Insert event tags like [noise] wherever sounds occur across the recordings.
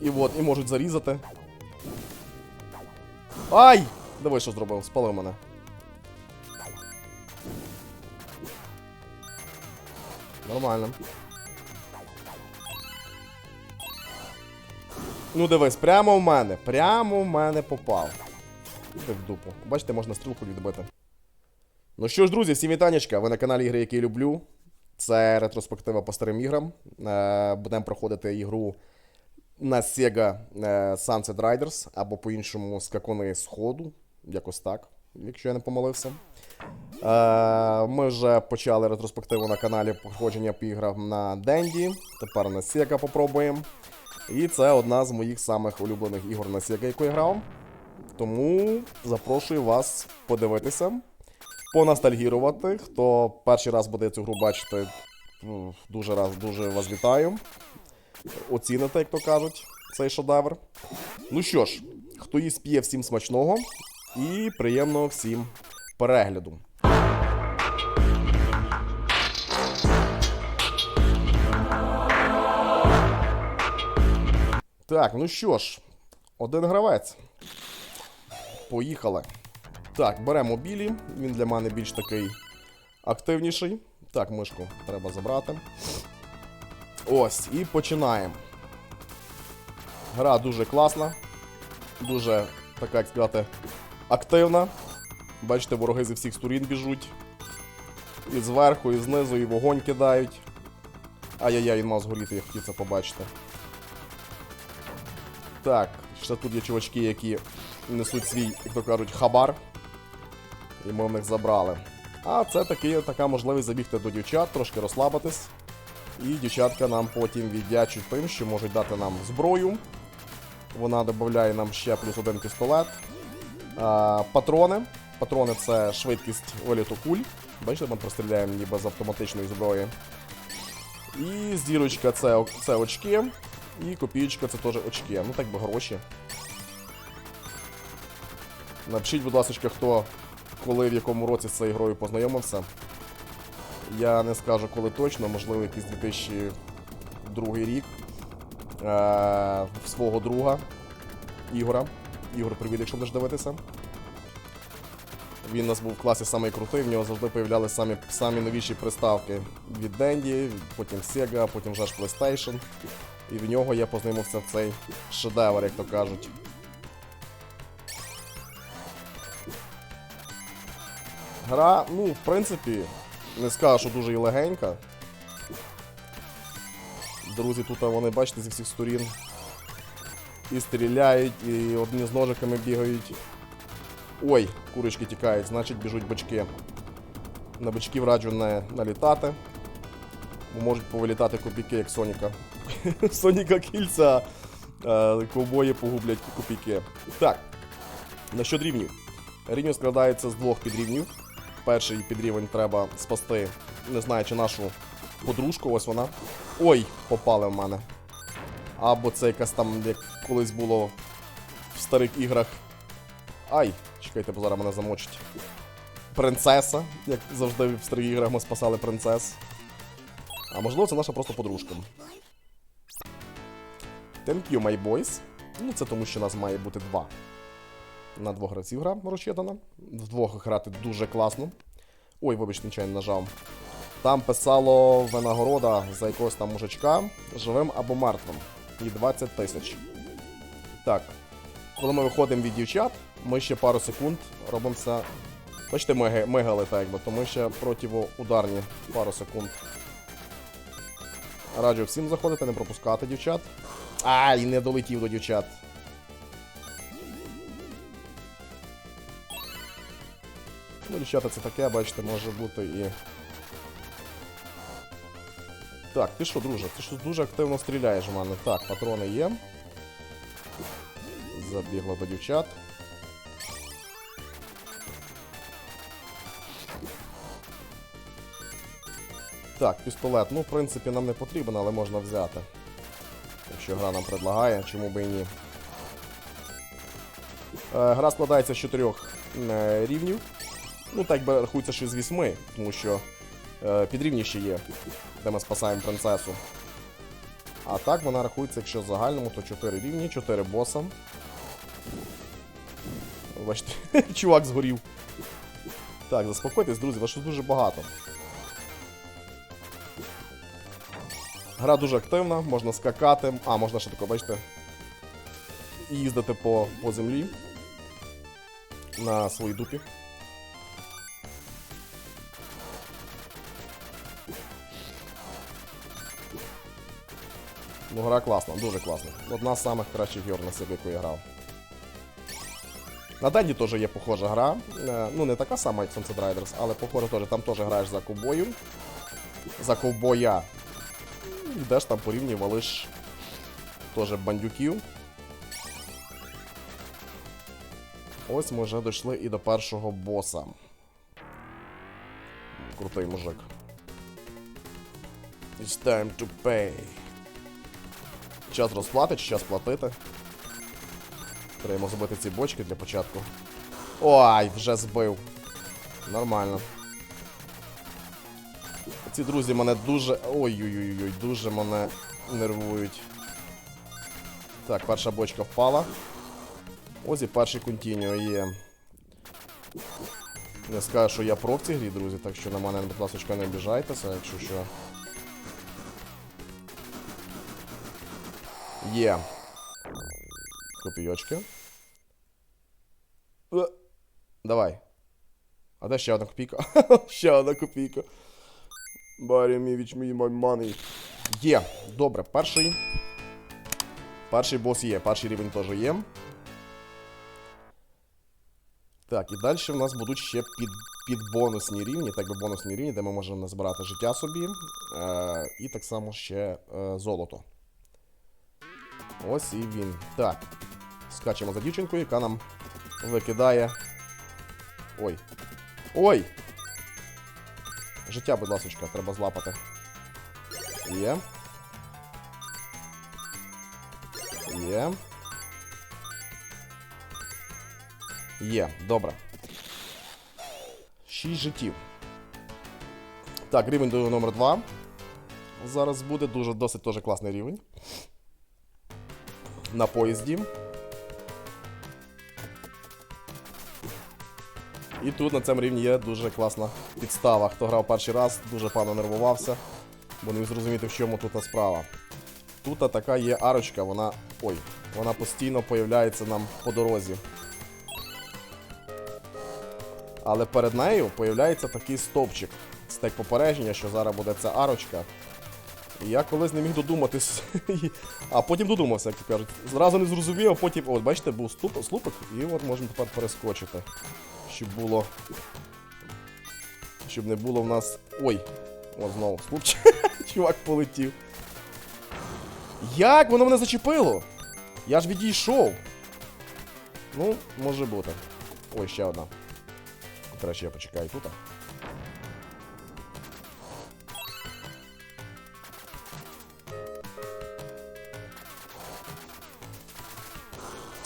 І от, і можуть зарізати. Ай! Давай, що зробив, спалив мене. Нормально. Ну дивись, прямо в мене. Прямо в мене попав. Іди в дупу. Бачите, можна стрілку відбити. Ну що ж, друзі, всім вітанечка. Ви на каналі Ігри, які люблю. Це ретроспектива по старим іграм. Е, будемо проходити ігру на Sega е, Sunset Riders, або по-іншому скакуни Сходу. Якось так, якщо я не помилився. Е, ми вже почали ретроспективу на каналі проходження по на Денді. Тепер на Sega попробуємо. І це одна з моїх самих улюблених ігор на Sega, яку я грав. Тому запрошую вас подивитися, поностальгірувати. Хто перший раз буде цю гру бачити, дуже раз дуже вас вітаю. Оціните, як то кажуть, цей шедевр. Ну що ж, хто їсть п'є, всім смачного і приємного всім перегляду. Так, ну що ж, один гравець. Поїхали. Так, беремо білі. Він для мене більш такий активніший. Так, мишку треба забрати. Ось, і починаємо. Гра дуже класна. Дуже, така, як сказати, активна. Бачите, вороги зі всіх сторін біжуть. І зверху, і знизу, і вогонь кидають. Ай-яй-яй, він мав згоріти, я хотів це побачити. Так, ще тут є чувачки, які несуть свій, як то кажуть, хабар. І ми в них забрали. А це таки, така можливість забігти до дівчат, трошки розслабитись. І дівчатка нам потім віддячуть тим, що можуть дати нам зброю. Вона додає нам ще плюс один пістолет. А, патрони. Патрони це швидкість виліту куль. Бачите, ми простріляємо ніби з автоматичної зброї. І зірочка це, це очки. І копійка це теж очки. Ну так би гроші. Напишіть, будь ласка, хто коли в якому році з цією грою познайомився. Я не скажу коли точно, можливо, якийсь 2002 рік. Е, свого друга Ігора. Ігор, привіт, якщо будеш дивитися. Він у нас був в класі самий крутий, в нього завжди появлялися самі, самі новіші приставки від Денді, потім Sega, потім вже ж PlayStation. І в нього я познайомився в цей шедевр, як то кажуть. Гра, ну, в принципі, не скажу, що дуже і легенька. Друзі, тут вони, бачите, зі всіх сторін. І стріляють, і одні з ножиками бігають. Ой, курочки тікають, значить біжуть бачки. На бачків раджу не налітати. Бо можуть повилітати копійки, як Соніка. [laughs] Соніка кільця. е, Ковбої погублять копійки. Так. Насчет рівнів. Рівень складається з двох підрівнів. Перший підрівень треба спасти, не знаю, чи нашу подружку, ось вона. Ой, попали в мене. Або це якась там, як колись було в старих іграх. Ай, чекайте, бо зараз мене замочить. Принцеса, як завжди в старих іграх ми спасали принцес. А можливо, це наша просто подружка. Thank you, my boys. Ну, це тому, що нас має бути два. На двох гравців гра розчитана. Вдвох грати дуже класно. Ой, вибач, нечайно нажав. Там писало винагорода за якогось там мужичка, живим або мертвим. І 20 тисяч. Так. Коли ми виходимо від дівчат, ми ще пару секунд робимося. Бачите, ми мигали так якби, тому ще противоударні пару секунд. Раджу всім заходити, не пропускати дівчат. Ай, не долетів до дівчат. Ну, дівчата, це таке, бачите, може бути і. Так, ти що, друже, ти що дуже активно стріляєш в мене. Так, патрони є. Забігла до дівчат. Так, пістолет, ну, в принципі, нам не потрібен, але можна взяти. Якщо гра нам предлагає, чому би і ні. Е, гра складається з чотирьох е, рівнів. Ну, так би рахується, що з вісьми, тому що е, ще є, де ми спасаємо принцесу. А так вона рахується, якщо в загальному, то 4 рівні, 4 боса. Бачите, [laughs] чувак згорів. Так, заспокойтесь, друзі, вас щось дуже багато. Гра дуже активна, можна скакати. А, можна ще тако, бачите. Їздити по, по землі на своїй дупі. Ну, гра класна, дуже класна. Одна з самих кращих ігор на себе, яку я грав. На Денді теж є похожа гра. Е, Ну, не така сама, як Sunset Riders, але похоже теж. Там теж граєш за ковбою. За ковбоя. Йдеш там по рівні, валиш теж бандюків. Ось ми вже дійшли і до першого боса. Крутий мужик. It's time to pay. Час розплати чи час платити. Треба зробити ці бочки для початку. Ой, вже збив. Нормально. Ці друзі мене дуже. Ой-ой-ой, дуже мене нервують. Так, перша бочка впала. Ось і перший контініо є. Не скажу, що я про в цій грі, друзі, так що на мене, будь ласка, не обіжайтеся, якщо що. Є. Копійочки. Е, Давай. А де ще одна копійка? [laughs] ще одна копійка. Барі мій віч мій мой money. Є. Добре, перший. Перший бос є, перший рівень теж є. Так, і далі в нас будуть ще під, під бонусні рівні, так би бонусні рівні, де ми можемо назбирати життя собі. Е, і так само ще е, золото. Ось і він. Так. Скачемо за дівчинкою, яка нам викидає. Ой. Ой! Життя, будь ласочка, треба злапати. Є. Є. Є, добре. Шість життів. Так, рівень до номер 2. Зараз буде дуже досить теж класний рівень. На поїзді. І тут на цьому рівні є дуже класна підстава. Хто грав перший раз, дуже пано нервувався, бо не зрозуміти, в чому тут справа. Тут така є арочка, вона. Ой, вона постійно появляється нам по дорозі. Але перед нею появляється такий стовпчик. Так попередження, що зараз буде ця арочка. Я колись не міг додуматись. [laughs] а потім додумався, як то кажуть. Зразу не зрозумів, а потім, от бачите, був ступ, і от можемо тепер перескочити. Щоб було. Щоб не було в нас. Ой! От знову слупчик. [laughs] Чувак полетів. Як воно мене зачепило? Я ж відійшов. Ну, може бути. Ой, ще одна. Краще я почекаю тут.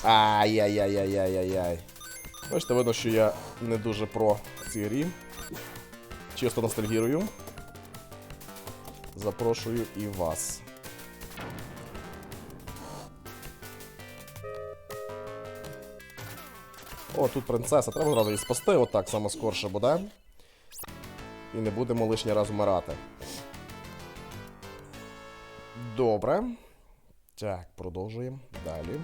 Ай-яй-яй-яй-яй-яй. Бачите, видно, що я не дуже про в цій грі. Чисто ностальгірую. Запрошую і вас. О, тут принцеса. Треба одразу її спасти, отак саме скорше буде. І не будемо лишній раз вмирати. Добре. Так, продовжуємо. Далі.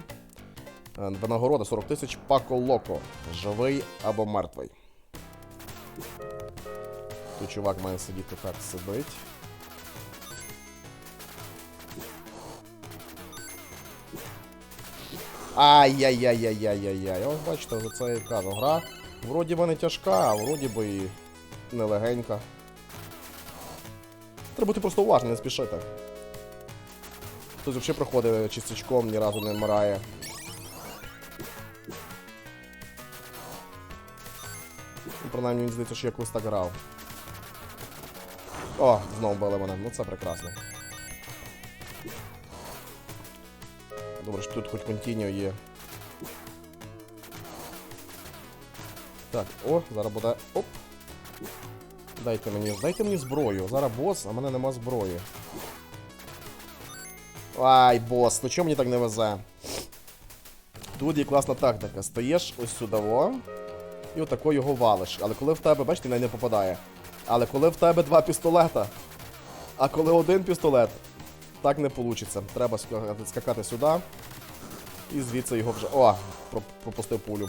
Е, Винагорода 40 тисяч Пако Локо. Живий або мертвий. Тут чувак має сидіти так сидить. Ай-яй-яй-яй-яй-яй-яй. Ось бачите, за це я і кажу. Гра вроді би не тяжка, а вроді би і нелегенька. Треба бути просто уважним, не спішити. Хтось взагалі проходить чистячком, ні разу не вмирає. Принаймні, мені здається, що я колись так грав. О, знову били мене. Ну це прекрасно. Добре, що тут хоч контініо є. Так, о, зараз буде. Оп. Дайте мені. Дайте мені зброю. Зараз бос, а мене нема зброї. Ай, бос, ну чому мені так не везе? Тут є класна тактика. Стаєш ось сюди, во, і отако його валиш. Але коли в тебе, бачите, він не попадає. Але коли в тебе два пістолета, а коли один пістолет, так не вийде. Треба скакати сюди. І звідси його вже. О! Пропустив пулю.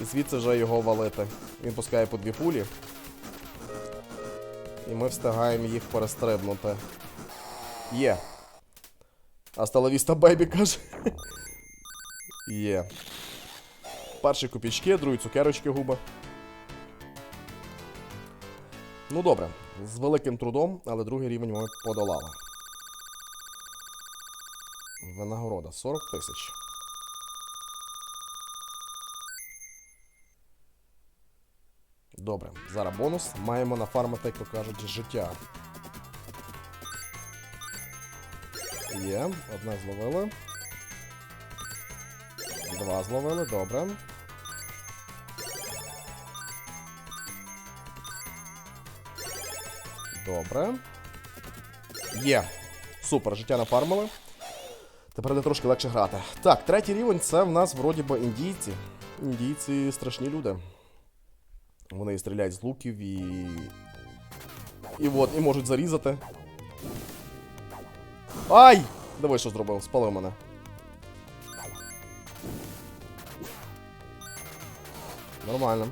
І звідси вже його валити. Він пускає по дві пулі. І ми встигаємо їх перестрибнути. Є. Асталавіста бейбі каже. [laughs] Є. Перші копійки, другі цукерочки губа. Ну добре, з великим трудом, але другий рівень ми подолали. Винагорода 40 тисяч. Добре, зараз бонус. Маємо нафармити, як то кажуть, життя. Є, одне зловили. Два зловили, добре. Добре. Є. Супер, життя нафармили. Тепер не трошки легше грати. Так, третій рівень це в нас вроді би індійці. Індійці страшні люди. Вони і стріляють з луків і. І от, і можуть зарізати. Ай! Диви, що зробив, спалив мене. Нормально.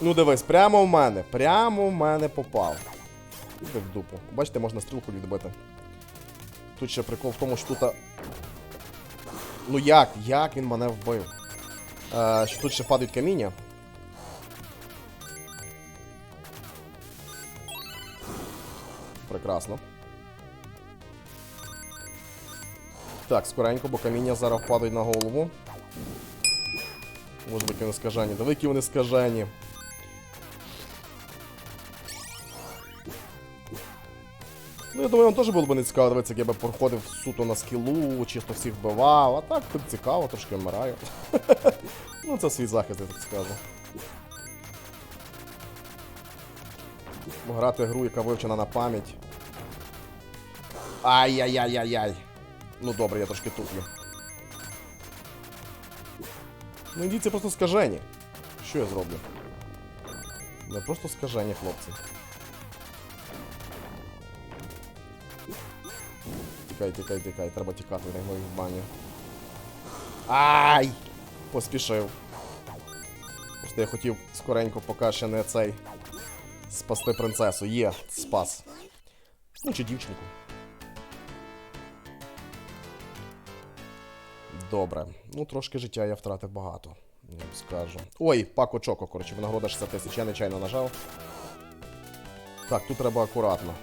Ну дивись, прямо в мене. Прямо в мене попав. Іди в дупу. Бачите, можна стрілку відбити. Тут ще прикол в тому, що тут. Ну як? Як він мене вбив? Е, що тут ще падають каміння. Прекрасно. Так, скоренько, бо каміння зараз впадають на голову. Може бути вони скажені. Диви, які вони скажені. Ну, я думаю, вам теж було б не цікаво дивитися, як я би проходив суто на скілу, чисто всіх вбивав, а так тут цікаво, трошки вмираю. [laughs] ну, це свій захист, я так скажу. Грати гру, яка вивчена на пам'ять. Ай-яй-яй-яй-яй. Ну добре, я трошки туплю. Ну індійці просто скажені. Що я зроблю? Не просто скажені, хлопці. Тікай, тікай, тікай, треба тікати, не моїх в баню. Ай! Поспішив. Просто я хотів скоренько, поки ще не цей. Спасти принцесу. Є, спас. Ну, чи дівчинку. Добре. Ну, трошки життя я втратив багато. Я вам скажу. Ой, пако чоко, коротше, винагорода 60 тисяч, я нечайно нажав. Так, тут треба акуратно.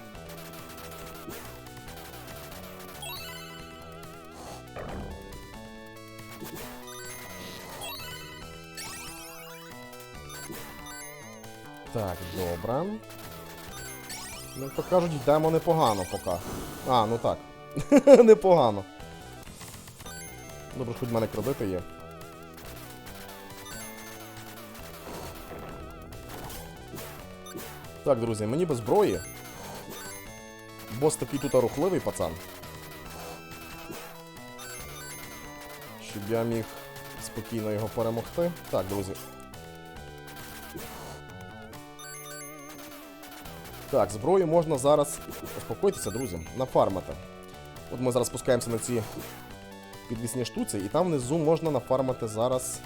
Добре. Ну, то кажуть, йдемо непогано поки. А, ну так. [laughs] непогано. Добре, хоч в мене кредити є. Так, друзі, мені без зброї. Бос такий тут рухливий пацан. Щоб я міг спокійно його перемогти. Так, друзі. Так, зброю можна зараз. Успокойтеся, друзі, нафармити. От ми зараз спускаємося на ці підвісні штуці, і там внизу можна нафармити зараз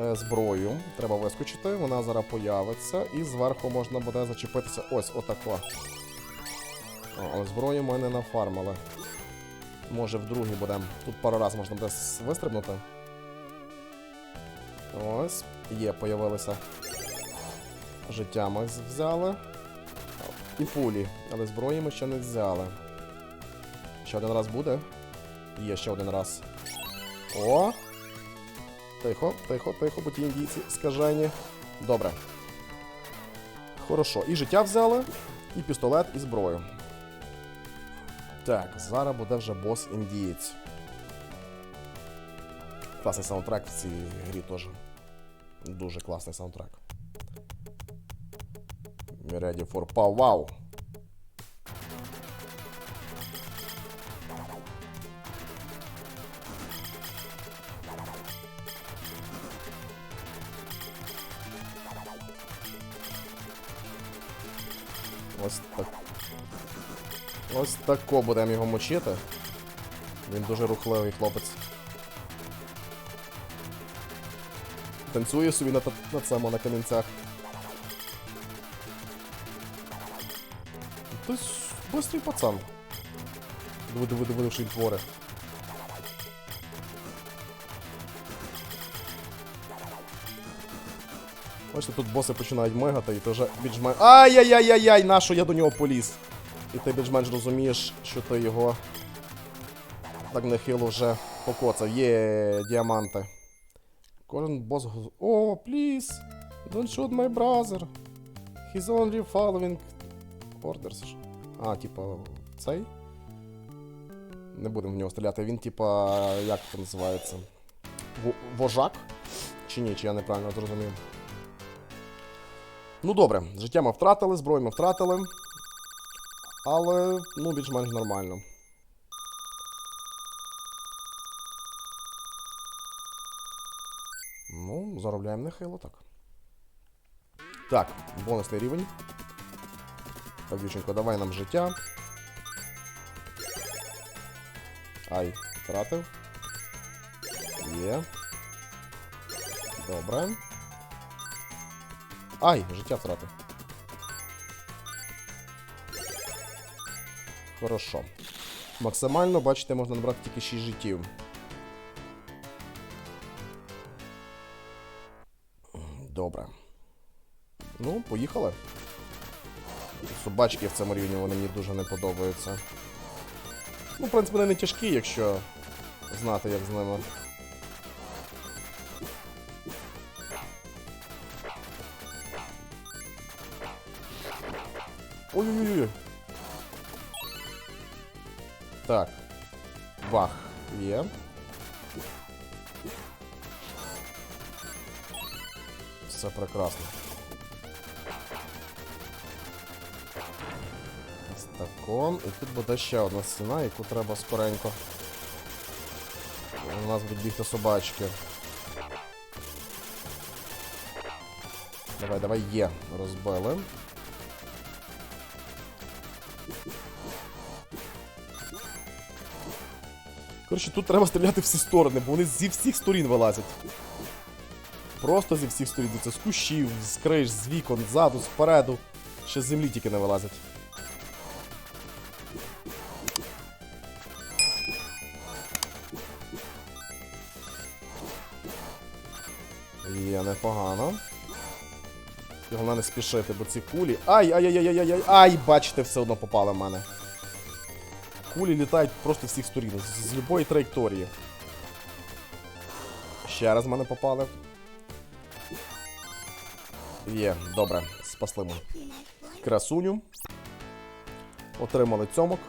е, зброю. Треба вискочити, вона зараз появиться, і зверху можна буде зачепитися ось отако. О, але зброю ми не нафармили. Може в другій будемо. Тут пару разів можна буде вистрибнути. Ось, є, появилися. Життя ми взяли. І пулі, але зброї ми ще не взяли. Ще один раз буде. Є ще один раз. О! Тихо, тихо, тихо, бо ті індійці скажені. Добре. Хорошо. І життя взяли, і пістолет, і зброю. Так, зараз буде вже бос індієць. Класний саундтрек в цій грі теж. Дуже класний саундтрек. Ready for powwow. Ось так. Ось тако будемо його мочити. Він дуже рухливий хлопець. Танцює собі на, на цьому на камінцях. Хтось бистрий пацан. Диви, диви, диви, що він творить. Бачите, тут боси починають мигати, і ти вже більш-менш... Ай-яй-яй-яй-яй, на що я до нього поліз? І ти більш-менш розумієш, що ти його так нехило вже покоцав. Є діаманти. Кожен бос... О, please! Don't shoot my brother. He's only following orders. А, типа, цей? Не будемо в нього стріляти. Він, типа, як це називається? Во- Вожак? Чи ні, чи я неправильно зрозумів? Ну добре, життя ми втратили, зброю ми втратили. Але, ну, більш-менш нормально. Ну, заробляємо нехило так. Так, бонусний рівень. Так, давай нам життя. Ай, втратив. Є. Добре. Ай, життя втратив. Хорошо. Максимально, бачите, можна набрати тільки 6 життів. Добре. Ну, поїхали. Собачки в цьому рівні вони мені дуже не подобаються. Ну, в принципі, вони не тяжкі, якщо знати, як з ними. Ой-ой-ой. Так. Бах. Є. Все прекрасно. Стакон. І тут буде ще одна стіна, яку треба скоренько. У нас будуть бігти собачки. Давай, давай, є. Розбили. Коротше, тут треба стріляти всі сторони, бо вони зі всіх сторін вилазять. Просто зі всіх сторін. Це з кущів, з криш, з вікон, ззаду, спереду. Ще з землі тільки не вилазять. Спішити, бо ці кулі. Ай, ай, бачите, все одно попали в мене. Кулі літають просто всіх сторін, з, з любої траєкторії. Ще раз в мене попали. Є, добре, спасли ми. Красуню. Отримали цьомок.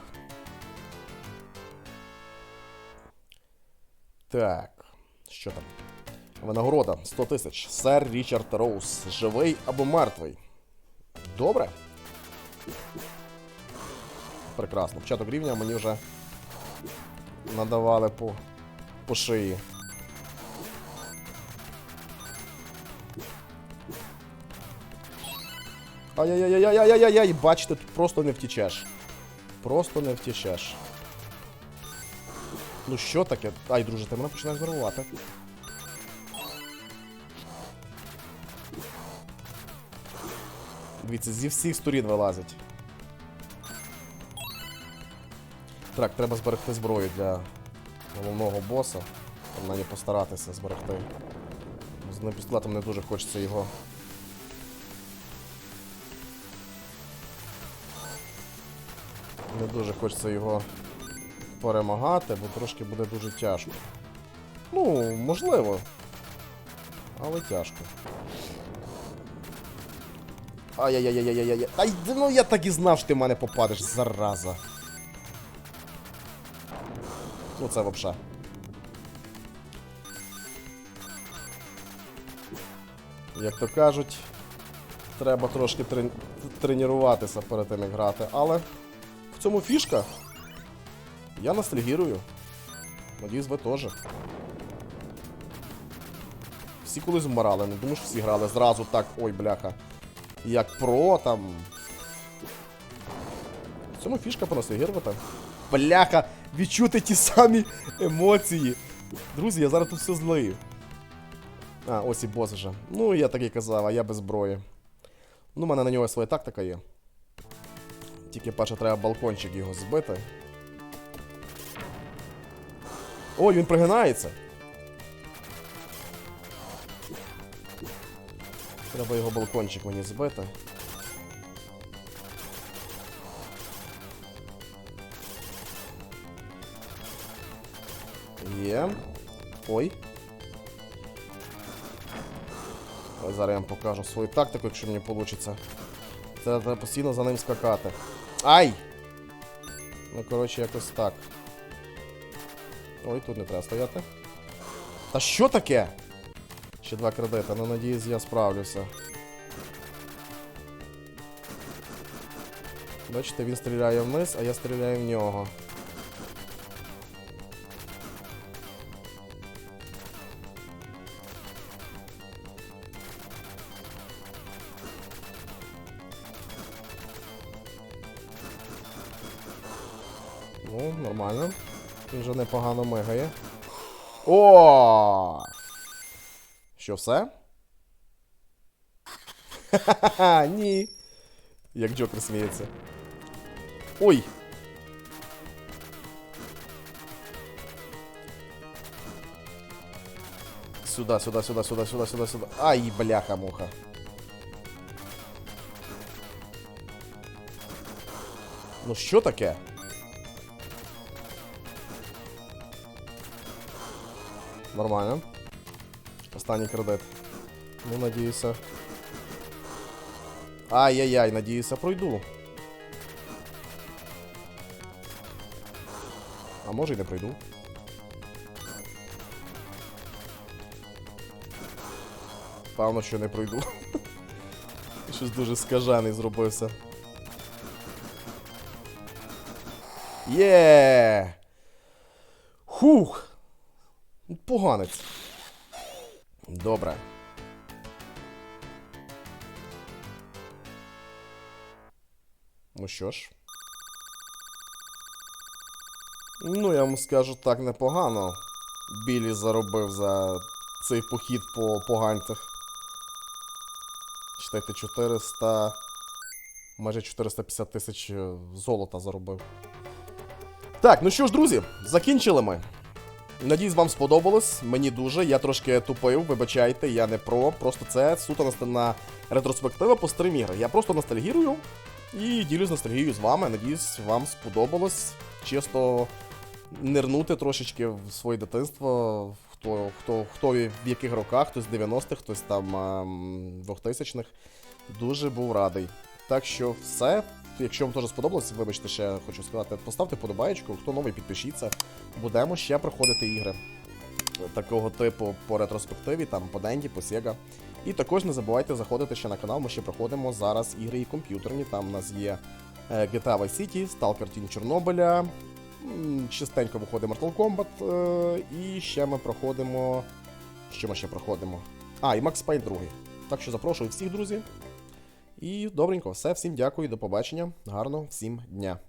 Так, що там? Винагорода 100 тисяч. Сер Річард Роуз. Живий або мертвий. Добре. Прекрасно. Початок рівня мені вже надавали по, по шиї. Ай-яй-яй-яй-яй-яй-яй, бачите, тут просто не втічеш. Просто не втічеш. Ну що таке? Ай, друже, ти мене починаєш нервувати. Дивіться, зі всіх сторін вилазять. Так, треба зберегти зброю для головного боса. Принаймні постаратися зберегти. З одним не дуже хочеться його. Не дуже хочеться його перемагати, бо трошки буде дуже тяжко. Ну, можливо. Але тяжко. Ай-яй-яй-яй-яй-яй. Ай, ну я так і знав, що ти в мене попадеш, зараза. Ну це вообще. Як то кажуть, Треба трошки трен... тренуватися перед тим, як грати. Але в цьому фішка. Я ностальгірую. Надіюсь, ви теж. Всі колись вмирали, не думаю, що всі грали зразу так, ой, бляха. Як про там. В цьому фішка поностальгірувати. Бляха, відчути ті самі емоції. Друзі, я зараз тут все злию. А, ось і бос вже. Ну, я так і казав, а я без зброї. Ну, у мене на нього своя тактика є. Тільки перше треба балкончик його збити. Ой, він пригинається. Треба його балкончик мені збити. Є. Ой. Ось Зараз я вам покажу свою тактику, якщо мені вийде. Це треба постійно за ним скакати. Ай! Ну, коротше, якось так. Ой, тут не треба стояти. Та що таке? Ще два кредити, ну надіюсь, я справлюся. Бачите, він стріляє вниз, а я стріляю в нього. Ну, нормально. Він вже непогано мигає. О! Що все? Ха-ха-ха, [laughs] ні. Як Джокер сміється. Ой! Сюда, сюда, сюда, сюда, сюда, сюда, сюда. Ай, бляха-муха. Ну що таке? Нормально. Останній кредит. Ну, надіюся. Ай-яй-яй, надіюся, пройду. А може й не пройду. Певно, що не пройду. [laughs] Щось дуже скажений зробився. Є! Хух! Поганець. Добре. Ну що ж. Ну, я вам скажу так непогано. Білі заробив за цей похід по поганцях. Читайте 400. Майже 450 тисяч е, золота заробив. Так, ну що ж, друзі, закінчили ми. Надіюсь, вам сподобалось. Мені дуже. Я трошки тупив, вибачайте, я не про. Просто це суто на ретроспектива по стрім ігри. Я просто ностальгірую і ділюсь ностальгією з вами. Надіюсь, вам сподобалось. Чисто нирнути трошечки в своє дитинство. Хто, хто, хто в яких роках, хтось 90-х, хтось там ем, 2000-х. Дуже був радий. Так що все. Якщо вам теж сподобалось, вибачте, ще хочу сказати, поставте подобаєчку, хто новий, підпишіться. Будемо ще проходити ігри такого типу по ретроспективі, там по Денді, по Sega. І також не забувайте заходити ще на канал, ми ще проходимо зараз ігри і комп'ютерні. Там у нас є е, GTA Vice City, Stalker Team Чорнобиля. Частенько виходить Mortal Kombat. е, І ще ми проходимо. Що ми ще проходимо? А, і Max Payne 2. Так що запрошую всіх, друзі. І добренько, все, всім дякую, до побачення. Гарного всім дня.